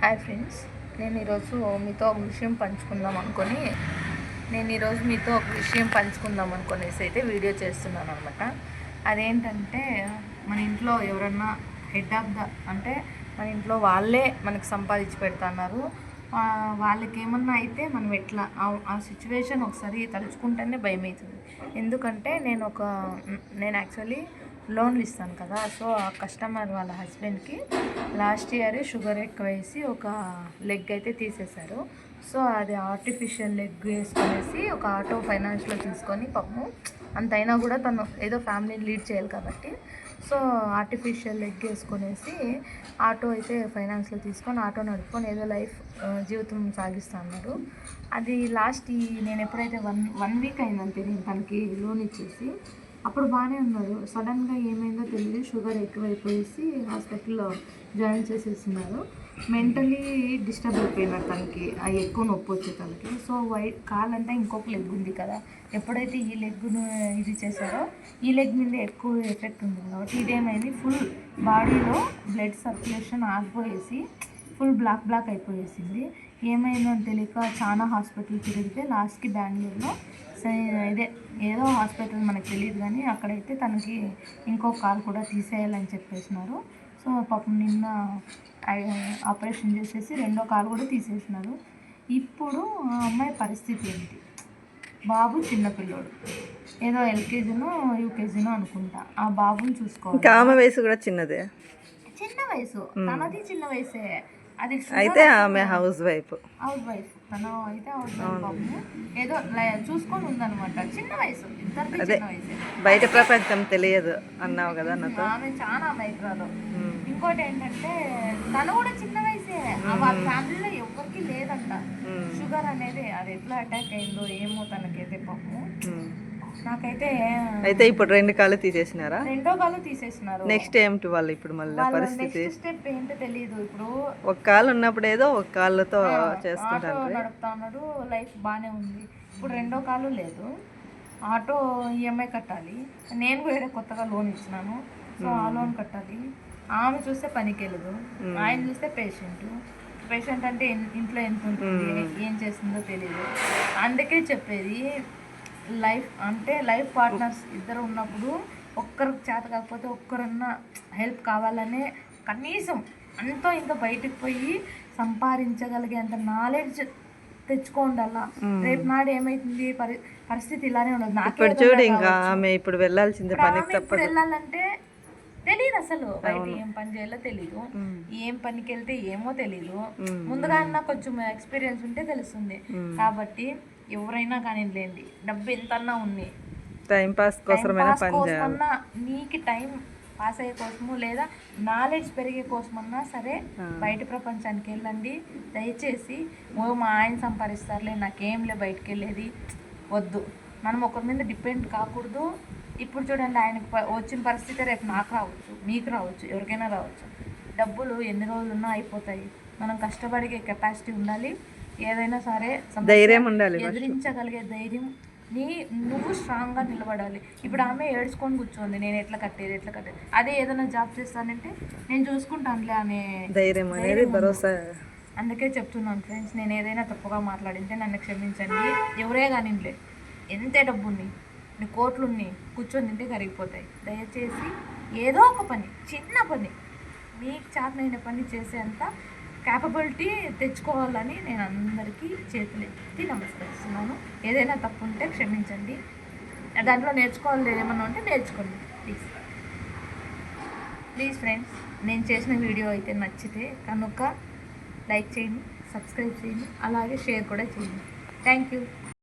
Hi friends నేను ఈరోజు మీతో ఒక విషయం పంచుకుందాం అనుకొని నేను ఈరోజు మీతో ఒక విషయం పంచుకుందాం అనుకునేసి అయితే వీడియో చేస్తున్నాను అనమాట అదేంటంటే మన ఇంట్లో ఎవరన్నా హెడ్ ఆఫ్ ద అంటే మన ఇంట్లో వాళ్ళే మనకు సంపాదించి పెడతాన్నారు. వాళ్ళకి ఏమన్నా అయితే మనం ఎట్లా ఆ- ఆ సిచ్యువేషన్ ఒకసారి తలుచుకుంటేనే భయం అవుతుంది ఎందుకంటే నేను ఒక నేను యాక్చువల్లీ లోన్లు ఇస్తాను కదా. సో ఆ కస్టమర్ వాళ్ళ హస్బెండ్కి లాస్ట్ ఇయరే షుగర్ ఎక్కువ వేసి ఒక లెగ్ అయితే తీసేశారు. సో అది ఆర్టిఫిషియల్ లెగ్ వేసుకునేసి ఒక ఆటో ఫైనాన్స్లో తీసుకొని పాపము అంత అయినా కూడా తను ఏదో ఫ్యామిలీని లీడ్ చేయాలి కాబట్టి. సో ఆర్టిఫిషియల్ లెగ్ వేసుకునేసి ఆటో అయితే ఫైనాన్స్లో తీసుకొని ఆటో నడుపుకొని ఏదో లైఫ్ జీవితం సాగిస్తా అన్నారు అది లాస్ట్ ఈ నేను ఎప్పుడైతే వన్ వన్ వీక్ అయిందంతే నేను తనకి లోన్ ఇచ్చేసి అప్పుడు బాగానే ఉన్నారు. సడన్గా ఏమైందో తెలియదు. షుగర్ ఎక్కువైపోయేసి హాస్పిటల్లో జాయిన్ చేసేస్తున్నారు మెంటలీ డిస్టర్బ్ అయిపోయినారు తనకి. ఆ ఎక్కువ నొప్పి వచ్చే తనకి. సో వైట్ కాలంటే ఇంకొక లెగ్ ఉంది కదా. ఎప్పుడైతే ఈ లెగ్ను ఇది చేశారో ఈ లెగ్ మీద ఎక్కువ ఎఫెక్ట్ ఉంది కాబట్టి ఇదేమైంది ఫుల్ బాడీలో బ్లడ్ సర్క్యులేషన్ ఆగిపోయేసి ఫుల్ బ్లాక్ బ్లాక్ అయిపోయేసింది. ఏమైందో తెలియక చాలా హాస్పిటల్ తిరిగితే లాస్ట్కి బెంగళూరులో. ఇదే ఏదో హాస్పిటల్ మనకు తెలియదు కానీ అక్కడైతే తనకి ఇంకో కాలు కూడా తీసేయాలని చెప్పేసినారు. సో పాపం నిన్న ఆపరేషన్ చేసేసి రెండో కాలు కూడా తీసేసినారు. ఇప్పుడు ఆ అమ్మాయి పరిస్థితి ఏంటి? బాబు చిన్నపిల్లోడు ఏదో ఎల్కేజీనో యూకేజీనో అనుకుంటా. ఆ బాబుని చూసుకోవాలి. ఆమె వయసు కూడా చిన్నదే. చిన్న వయసు. తనది చిన్న వయసే. అది అయితే ఆమె హౌస్ వైఫ్. House wife. తను అయితే హౌస్ వైఫ్ ఏదో చూసుకొని ఉందన్నమాట. చిన్న వయసు. ఇద్దరికి చిన్న వయసే. బయట ప్రపంచం తెలియదు అన్నావు కదా నాతో. ఆమె చాలా మైక్రాలు ఇంకోటి ఏంటంటే తను కూడా చిన్న వయసే. వాళ్ళ ఫ్యామిలీలో ఎవరికి లేదంట. షుగర్ అనేది అది ఎట్లా అటాక్ అయిందో ఏమో తనకైతే పాపం. నాకైతే అయితే ఇప్పుడు రెండు కాళ్ళు తీసేసినారా? రెండో కాలు తీసేసినారు. నెక్స్ట్ ఏమిటి వాళ్ళు ఇప్పుడు మళ్ళీ పరిస్థితి? నెక్స్ట్ స్టెప్ ఏంటో తెలియదు ఇప్పుడు. ఒక కాలు ఉన్నప్పుడు ఏదో ఒక కాళ్ళతో చేసుకుంటారు నడుపుతా ఉన్నాడు లైఫ్ బాగానే ఉంది. ఇప్పుడు రెండో కాలు లేదు. ఆటో ఈఎంఐ కట్టాలి. నేను కూడా కొత్తగా లోన్ ఇచ్చినాను. సో ఆ లోన్ కట్టాలి. ఆమె చూస్తే పనికి వెళ్ళదు ఆయన చూస్తే పేషెంట్. పేషెంట్ అంటే ఇంట్లో ఎంత ఉంటుంది? ఏం చేస్తుందో తెలియదు అందుకే చెప్పేది లైఫ్ అంటే లైఫ్ పార్ట్నర్స్ ఇద్దరు ఉన్నప్పుడు ఒక్కరికి చేత కాకపోతే ఒక్కరన్నా హెల్ప్ కావాలనే కనీసం అంతో ఇంత బయటకు పోయి సంపాదించగలిగే అంత నాలెడ్జ్ తెచ్చుకోండి అలా రేపు నాడు ఏమైతుంది? పరి పరిస్థితి ఇలానే ఉండదు. నాకే చూడు ఇంకా ఆమె ఇప్పుడు వెళ్ళాల్సిందే ఇప్పుడు వెళ్ళాలంటే తెలియదు అసలు. బయట ఏం పని చేయాలో తెలీదు. ఏం పనికి వెళ్తే ఏమో తెలీదు. ముందుగా అన్న కొంచెం ఎక్స్పీరియన్స్ ఉంటే తెలుస్తుంది. కాబట్టి ఎవరైనా కానీ లేండి డబ్బు ఎంతన్నా ఉంది. టైం పాస్ కోసమైనా చేయాలి కోసమన్నా నీకు టైం పాస్ అయ్యే కోసము లేదా నాలెడ్జ్ పెరిగే కోసమన్నా సరే బయట ప్రపంచానికి వెళ్ళండి. దయచేసి ఓ మా ఆయన సంపాదిస్తారులే నాకేంలే బయటకు వెళ్ళేది వద్దు. మనం ఒకరి మీద డిపెండ్ కాకూడదు. ఇప్పుడు చూడండి ఆయనకు వచ్చిన పరిస్థితి రేపు నాకు రావచ్చు మీకు రావచ్చు ఎవరికైనా రావచ్చు. డబ్బులు ఎన్ని రోజులున్నా అయిపోతాయి. మనం కష్టపడే కెపాసిటీ ఉండాలి. ఏదైనా సరే ధైర్యం ఉండాలి ఎదిరించగలిగే ధైర్యం నీ నువ్వు స్ట్రాంగ్గా నిలబడాలి. ఇప్పుడు ఆమె ఏడ్చుకొని కూర్చోంది నేను ఎట్లా కట్టేది ఎట్లా కట్టేది? అదే ఏదైనా జాబ్ చేస్తానంటే నేను చూసుకుంటానులే అనే ధైర్యం అనేది భరోసా. అందుకే చెప్తున్నాను ఫ్రెండ్స్ నేను ఏదైనా తప్పుగా మాట్లాడింటే నన్ను క్షమించండి. ఎవరే కానిలే ఎంతే డబ్బుని నీ కోట్లున్ని కూర్చొని తింటే కరిగిపోతాయి. దయచేసి ఏదో ఒక పని చిన్న పని మీకు చేతనైన పని చేసేంత క్యాపబిలిటీ తెచ్చుకోవాలని నేను అందరికీ చేతులెత్తి నమస్కరిస్తున్నాను. ఏదైనా తప్పు ఉంటే క్షమించండి. దాంట్లో నేర్చుకోవాలి ఏమన్నా ఉంటే నేర్చుకోండి. ప్లీజ్ ప్లీజ్ ఫ్రెండ్స్ నేను చేసిన వీడియో అయితే నచ్చితే కనుక లైక్ చేయండి సబ్స్క్రైబ్ చేయండి అలాగే షేర్ కూడా చేయండి. Thank you